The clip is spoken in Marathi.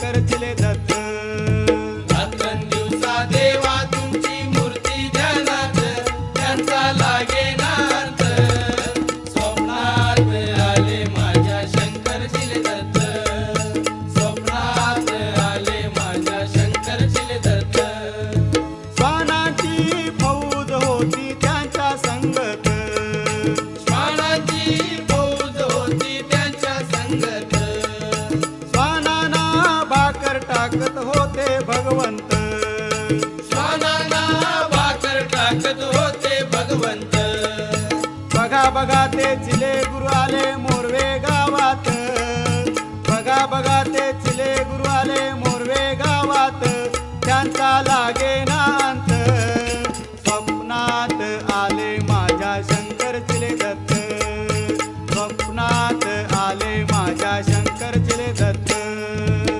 शंकर दत्त. दिवसा देवा तुमची मूर्ती ध्यानात. त्यांचा लागे टाकत होते भगवंत. श्वानाला भाकर टाकत होते भगवंत. बघा बघा ते चिले गुरु आले मोरवे गावात. बघा बघा ते चिले गुरु आले मोरवे गावात. त्यांचा लागे नांत स्वप्नात आले माझ्या शंकर चिले दत्त. स्वप्नात आले माझ्या शंकर चिले दत्त.